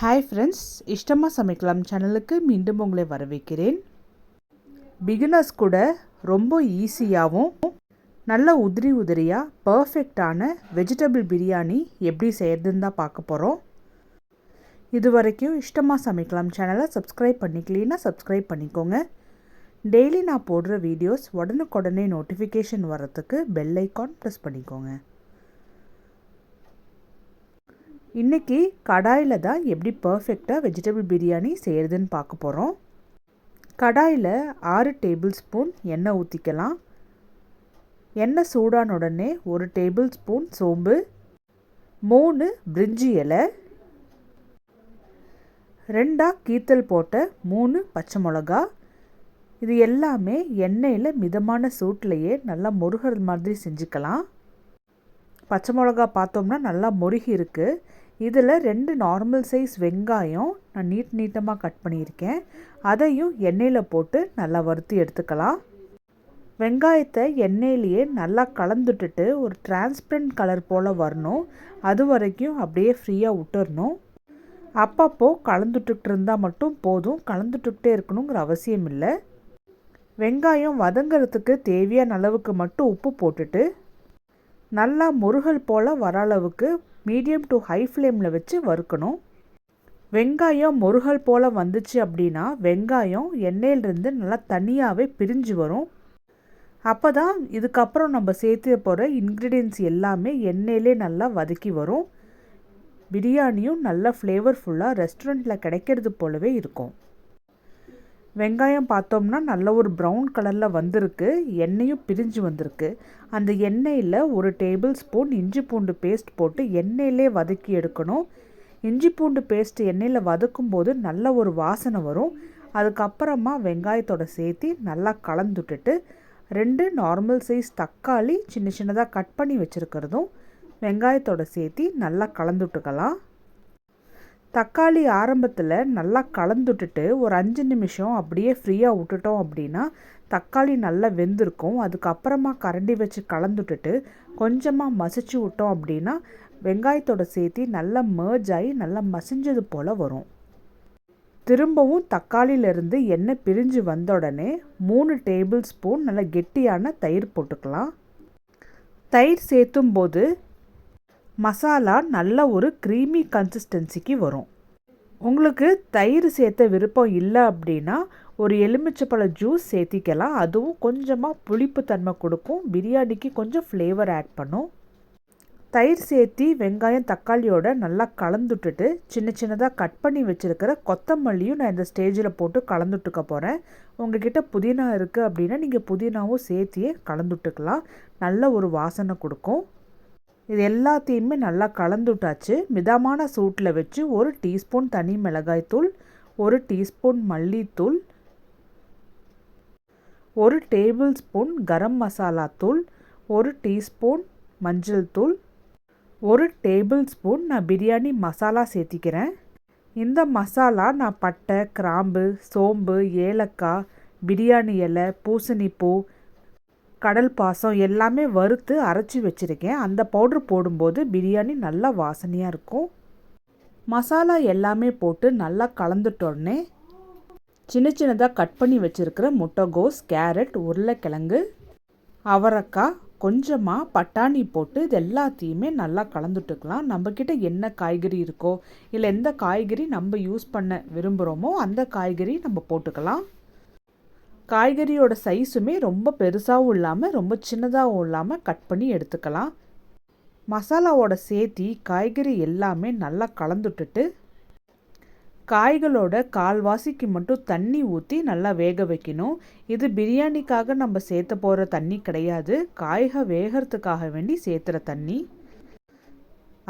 Hi friends இஷ்டமாக சமைக்கலாம் சேனலுக்கு மீண்டும் உங்களை வரவேற்கிறேன். பிகினர்ஸ் கூட ரொம்ப ஈஸியாகவும் நல்ல உதிரி உதிரியாக பர்ஃபெக்டான வெஜிடபிள் பிரியாணி எப்படி செய்யறதுன்னு தான் பார்க்க போகிறோம் இது வரைக்கும் இஷ்டமாக சமைக்கலாம் சேனலை சப்ஸ்கிரைப் பண்ணிக்கலீன்னா சப்ஸ்கிரைப் பண்ணிக்கோங்க. டெய்லி நான் போடுற வீடியோஸ் உடனுக்குடனே நோட்டிஃபிகேஷன் வரத்துக்கு பெல் ஐக்கான் ப்ரெஸ் பண்ணிக்கோங்க. இன்றைக்கி கடாயில் தான் எப்படி பர்ஃபெக்டாக வெஜிடபிள் பிரியாணி செய்கிறதுன்னு பார்க்க போகிறோம் கடாயில் ஆறு டேபிள் ஸ்பூன் எண்ணெய் ஊற்றிக்கலாம் எண்ணெய் சூடான உடனே ஒரு டேபிள் ஸ்பூன் சோம்பு மூணு பிரிஞ்சி இலை ரெண்டாக கீத்தல் போட்ட மூணு பச்சை மிளகா. இது எல்லாமே எண்ணெயில் மிதமான சூட்லேயே நல்லா முருகர் மாதிரி செஞ்சுக்கலாம். பச்சை மிளகா பார்த்தோம்னா நல்லா முருகி இருக்குது இதில் ரெண்டு நார்மல் சைஸ் வெங்காயம் நான் நீட் நீட்டமாக கட் பண்ணியிருக்கேன். அதையும் எண்ணெயில் போட்டு நல்லா வறுத்து எடுத்துக்கலாம். வெங்காயத்தை எண்ணெயிலேயே நல்லா கலந்துட்டுட்டு ஒரு டிரான்ஸ்பரண்ட் கலர் போல் வரணும். அது வரைக்கும் அப்படியே ஃப்ரீயாக விட்டுறணும். அப்பப்போ கலந்துட்டுக்கிட்டு இருந்தால் மட்டும் போதும். கலந்துட்டுக்கிட்டே இருக்கணுங்கிற அவசியம் இல்லை. வெங்காயம் வதங்கிறதுக்கு தேவையான அளவுக்கு மட்டும் உப்பு போட்டுட்டு நல்லா முருகல் போல் வர அளவுக்கு மீடியம் டு ஹை ஃப்ளேமில் வச்சு வறுக்கணும். வெங்காயம் முருகல் போல் வந்துச்சு அப்படின்னா வெங்காயம் எண்ணெயிலிருந்து நல்லா தனியாகவே பிரிஞ்சு வரும். அப்போ தான் இதுக்கப்புறம் நம்ம சேர்த்து போகிற இன்க்ரீடியன்ஸ் எல்லாமே எண்ணெயிலே நல்லா வதக்கி வரும். பிரியாணியும் நல்ல ஃப்ளேவர்ஃபுல்லாக ரெஸ்டாரண்ட்டில் கிடைக்கிறது போலவே இருக்கும். வெங்காயம் பார்த்தோம்னா நல்ல ஒரு ப்ரௌன் கலரில் வந்திருக்கு. எண்ணெயும் பிரிஞ்சு வந்திருக்கு. அந்த எண்ணெயில் ஒரு டேபிள் ஸ்பூன் இஞ்சி பூண்டு பேஸ்ட் போட்டு எண்ணெயிலே வதக்கி எடுக்கணும். இஞ்சி பூண்டு பேஸ்ட் எண்ணெயில் வதக்கும் போது நல்ல ஒரு வாசனை வரும். அதுக்கப்புறமா வெங்காயத்தோட சேர்த்து நல்லா கலந்துட்டுட்டு ரெண்டு நார்மல் சைஸ் தக்காளி சின்ன சின்னதாக கட் பண்ணி வச்சுருக்கிறதும் வெங்காயத்தோட சேர்த்து நல்லா கலந்துட்டுக்கலாம். தக்காளி ஆரம்பத்தில் நல்லா கலந்துட்டுட்டு ஒரு அஞ்சு நிமிஷம் அப்படியே ஃப்ரீயாக விட்டுட்டோம் அப்படின்னா தக்காளி நல்லா வெந்திருக்கும். அதுக்கப்புறமா கரண்டி வச்சு கலந்துட்டுட்டு கொஞ்சமாக மசிச்சு விட்டோம் அப்படின்னா வெங்காயத்தோட சேர்த்து நல்லா மேர்ஜ் ஆகி நல்லா மசிஞ்சது போல் வரும். திரும்பவும் தக்காளியிலேருந்து எண்ணெய் பிரிஞ்சு வந்த உடனே மூணு டேபிள் ஸ்பூன் நல்லா கெட்டியான தயிர் போட்டுக்கலாம். தயிர் சேர்த்தும் போது மசாலா நல்ல ஒரு க்ரீமி கன்சிஸ்டன்சிக்கு வரும். உங்களுக்கு தயிர் சேர்த்த விருப்பம் இல்லை அப்படின்னா ஒரு எலுமிச்சப்பழ ஜூஸ் சேர்த்திக்கலாம். அதுவும் கொஞ்சமாக புளிப்பு தன்மை கொடுக்கும். பிரியாணிக்கு கொஞ்சம் ஃப்ளேவர் ஆட் பண்ணும். தயிர் சேர்த்தி வெங்காயம் தக்காளியோட நல்லா கலந்துட்டுட்டு சின்ன சின்னதாக கட் பண்ணி வச்சுருக்கிற கொத்தமல்லியும் நான் இந்த ஸ்டேஜில் போட்டு கலந்துட்டுக்க போகிறேன் உங்ககிட்ட புதினா இருக்குது அப்படின்னா நீங்கள் புதினாவும் சேர்த்தியே கலந்துட்டுக்கலாம். நல்ல ஒரு வாசனை கொடுக்கும். இது எல்லாத்தையுமே நல்லா கலந்துட்டாச்சு. மிதமான சூட்டில் வச்சு ஒரு டீஸ்பூன் தனி மிளகாய்த்தூள் ஒரு டீஸ்பூன் மல்லித்தூள் ஒரு டேபிள் ஸ்பூன் கரம் மசாலா தூள் ஒரு டீஸ்பூன் மஞ்சள் தூள் ஒரு டேபிள் ஸ்பூன் நான் பிரியாணி மசாலா சேர்த்திக்கிறேன். இந்த மசாலா நான் பட்டை கிராம்பு சோம்பு ஏலக்காய் பிரியாணி இலை பூசணிப்பூ கடல் பாசம் எல்லாமே வறுத்து அரைச்சி வச்சுருக்கேன். அந்த பவுட்ரு போடும்போது பிரியாணி நல்லா வாசனையாக இருக்கும். மசாலா எல்லாமே போட்டு நல்லா கலந்துட்டோடனே சின்ன சின்னதாக கட் பண்ணி வச்சுருக்கிற முட்டைகோஸ் கேரட் உருளைக்கிழங்கு அவரைக்காய் கொஞ்சமாக பட்டாணி போட்டு இது எல்லாத்தையுமே நல்லா கலந்துட்டுக்கலாம். நம்மக்கிட்ட என்ன காய்கறி இருக்கோ இல்லை எந்த காய்கறி நம்ம யூஸ் பண்ண விரும்புகிறோமோ அந்த காய்கறி நம்ம போட்டுக்கலாம். காய்கறியோட சைஸுமே ரொம்ப பெருசாகவும் இல்லாமல் ரொம்ப சின்னதாகவும் இல்லாமல் கட் பண்ணி எடுத்துக்கலாம். மசாலாவோட சேர்த்தி காய்கறி எல்லாமே நல்லா கலந்துட்டுட்டு காய்களோட கால்வாசிக்கு மட்டும் தண்ணி ஊற்றி நல்லா வேக வைக்கணும். இது பிரியாணிக்காக நம்ம சேர்த்த போகிற தண்ணி கிடையாது. காய்க வேகிறதுக்காக வேண்டி சேர்த்துற தண்ணி.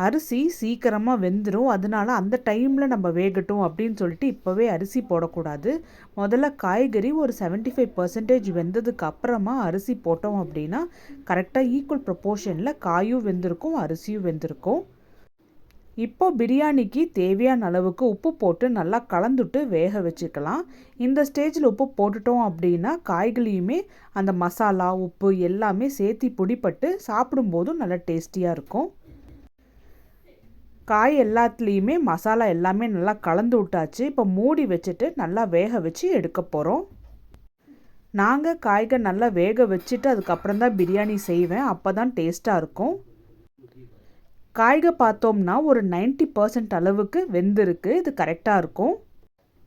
அரிசி சீக்கிரமாக வெந்துடும் அதனால அந்த டைமில் நம்ம வேகட்டும் அப்படின்னு சொல்லிட்டு இப்போவே அரிசி போடக்கூடாது. முதல்ல காய்கறி ஒரு செவன்ட்டி ஃபைவ் பர்சன்டேஜ் வெந்ததுக்கு அப்புறமா அரிசி போட்டோம் அப்படின்னா கரெக்டாக ஈக்குவல் ப்ரொப்போர்ஷனில் காயும் வெந்திருக்கும் அரிசியும் வெந்திருக்கும். இப்போ பிரியாணிக்கு தேவையான அளவுக்கு உப்பு போட்டு நல்லா கலந்துட்டு வேக வச்சுக்கலாம். இந்த ஸ்டேஜில் உப்பு போட்டுட்டோம் அப்படின்னா காய்களையுமே அந்த மசாலா உப்பு எல்லாமே சேர்த்தி பிடிப்பட்டு சாப்பிடும்போதும் நல்லா டேஸ்டியாக இருக்கும். காய் எல்லாத்துலேயுமே மசாலா எல்லாமே நல்லா கலந்து விட்டாச்சு. இப்போ மூடி வச்சுட்டு நல்லா வேக வச்சு எடுக்க போகிறோம் நாங்கள் காய்கள் நல்லா வேக வச்சுட்டு அதுக்கப்புறம் தான் பிரியாணி செய்வேன். அப்போ தான் டேஸ்ட்டாக இருக்கும். காய்க பார்த்தோம்னா ஒரு நைன்ட்டி பர்சன்ட் அளவுக்கு வெந்திருக்கு. இது கரெக்டாக இருக்கும்.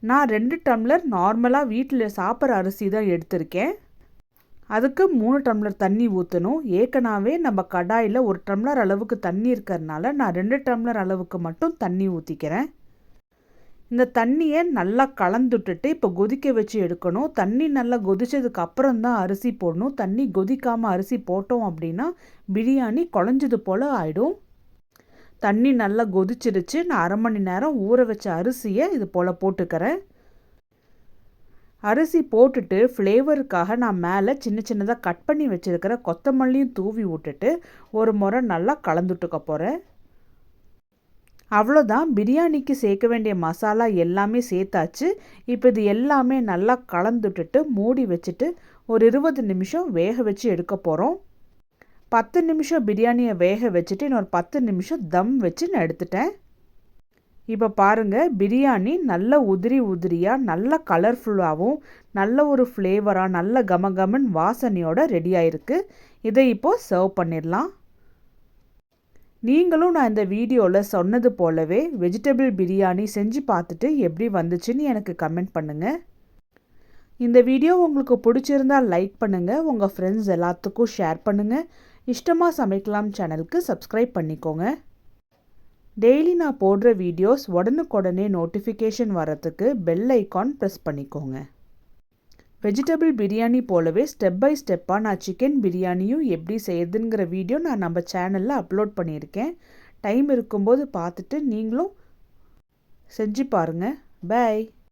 நான் ரெண்டு டம்ளர் நார்மலாக வீட்டில் சாப்பிட்ற அரிசி தான் எடுத்திருக்கேன். அதுக்கு மூணு டம்ளர் தண்ணி ஊற்றணும் ஏற்கனவே நம்ம கடாயில் ஒரு டம்ளர் அளவுக்கு தண்ணி இருக்கிறதுனால நான் ரெண்டு டம்ளர் அளவுக்கு மட்டும் தண்ணி ஊற்றிக்கிறேன் இந்த தண்ணியை நல்லா கலந்துட்டுட்டு இப்போ கொதிக்க வச்சு எடுக்கணும். தண்ணி நல்லா கொதிச்சதுக்கு அப்புறம் தான் அரிசி போடணும். தண்ணி கொதிக்காமல் அரிசி போட்டோம் அப்படின்னா பிரியாணி குழஞ்சது போல் ஆகிடும் தண்ணி நல்லா கொதிச்சிருச்சு. நான் அரை மணி நேரம் ஊற வச்ச அரிசியை இது போல் போட்டுக்கிறேன். அரிசி போட்டுட்டு ஃப்ளேவருக்காக நான் மேலே சின்ன சின்னதாக கட் பண்ணி வச்சுருக்கிற கொத்தமல்லியும் தூவி விட்டுட்டு ஒரு முறை நல்லா கலந்துட்டுக்க போகிறேன் அவ்வளோதான் பிரியாணிக்கு சேர்க்க வேண்டிய மசாலா எல்லாமே சேர்த்தாச்சு. இப்போ இது எல்லாமே நல்லா கலந்துட்டுட்டு மூடி வச்சுட்டு ஒரு இருபது நிமிஷம் வேக வச்சு எடுக்க போகிறோம் பத்து நிமிஷம் பிரியாணியை வேக வச்சுட்டு இன்னொரு பத்து நிமிஷம் தம் வச்சு நான் எடுத்துட்டேன். இப்போ பாருங்கள் பிரியாணி நல்ல உதிரி உதிரியாக நல்ல கலர்ஃபுல்லாகவும் நல்ல ஒரு ஃப்ளேவராக நல்ல கமகமன் வாசனையோட ரெடி ஆயிருக்கு. இதை இப்போது சர்வ் பண்ணிடலாம். நீங்களும் நான் இந்த வீடியோவில் சொன்னது போலவே வெஜிடபிள் பிரியாணி செஞ்சு பார்த்துட்டு எப்படி வந்துச்சுன்னு எனக்கு கமெண்ட் பண்ணுங்கள் இந்த வீடியோ உங்களுக்கு பிடிச்சிருந்தால் லைக் பண்ணுங்கள் உங்கள் ஃப்ரெண்ட்ஸ் எல்லாத்துக்கும் ஷேர் பண்ணுங்கள் இஷ்டமாக சமைக்கலாம் சேனலுக்கு சப்ஸ்கிரைப் பண்ணிக்கோங்க. டெய்லி நான் போடுற வீடியோஸ் உடனுக்குடனே நோட்டிஃபிகேஷன் வரத்துக்கு பெல் ஐக்கான் ப்ரெஸ் பண்ணிக்கோங்க. வெஜிடபிள் பிரியாணி போலவே ஸ்டெப் பை ஸ்டெப்பாக நான் சிக்கன் பிரியாணியும் எப்படி செய்யுதுங்கிற வீடியோ நான் நம்ம சேனலில் அப்லோட் பண்ணியிருக்கேன். டைம் இருக்கும்போது பார்த்துட்டு நீங்களும் செஞ்சு பாருங்கள் பாய்